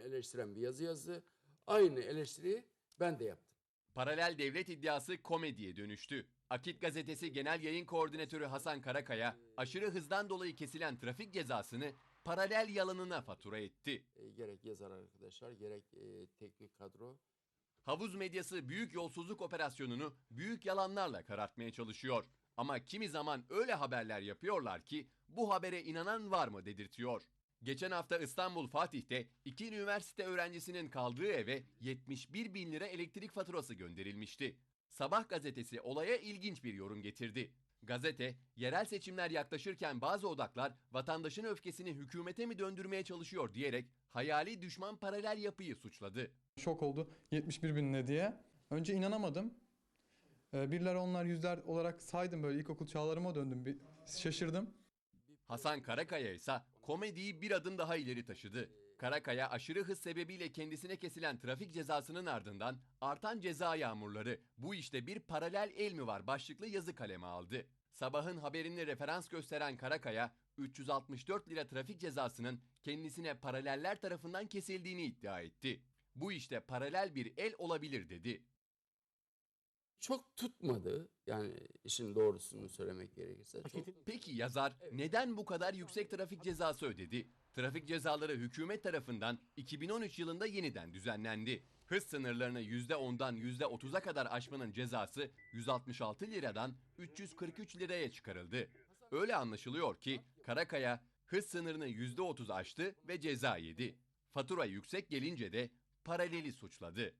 eleştiren bir yazı yazdı. Aynı eleştiriyi ben de yaptım. Paralel devlet iddiası komediye dönüştü. Akit gazetesi genel yayın koordinatörü Hasan Karakaya, aşırı hızdan dolayı kesilen trafik cezasını paralel yalanına fatura etti. E, gerek yazar arkadaşlar gerek e, teknik kadro Havuz medyası büyük yolsuzluk operasyonunu büyük yalanlarla karartmaya çalışıyor. Ama kimi zaman öyle haberler yapıyorlar ki bu habere inanan var mı dedirtiyor. Geçen hafta İstanbul Fatih'te iki üniversite öğrencisinin kaldığı eve 71 bin lira elektrik faturası gönderilmişti. Sabah gazetesi olaya ilginç bir yorum getirdi. Gazete, yerel seçimler yaklaşırken bazı odaklar vatandaşın öfkesini hükümete mi döndürmeye çalışıyor diyerek hayali düşman paralel yapıyı suçladı. Şok oldu 71 bin ne diye. Önce inanamadım. Ee, Birler onlar yüzler olarak saydım böyle ilkokul çağlarıma döndüm. Bir şaşırdım. Hasan Karakaya ise komediyi bir adım daha ileri taşıdı. Karakaya aşırı hız sebebiyle kendisine kesilen trafik cezasının ardından artan ceza yağmurları bu işte bir paralel el mi var başlıklı yazı kaleme aldı. Sabahın haberini referans gösteren Karakaya 364 lira trafik cezasının kendisine paraleller tarafından kesildiğini iddia etti. Bu işte paralel bir el olabilir dedi. çok tutmadı. Yani işin doğrusunu söylemek gerekirse. Çok, Peki yazar neden bu kadar yüksek trafik cezası ödedi? Trafik cezaları hükümet tarafından 2013 yılında yeniden düzenlendi. Hız sınırlarını %10'dan %30'a kadar aşmanın cezası 166 liradan 343 liraya çıkarıldı. Öyle anlaşılıyor ki Karakaya hız sınırını %30 aştı ve ceza yedi. Fatura yüksek gelince de paraleli suçladı.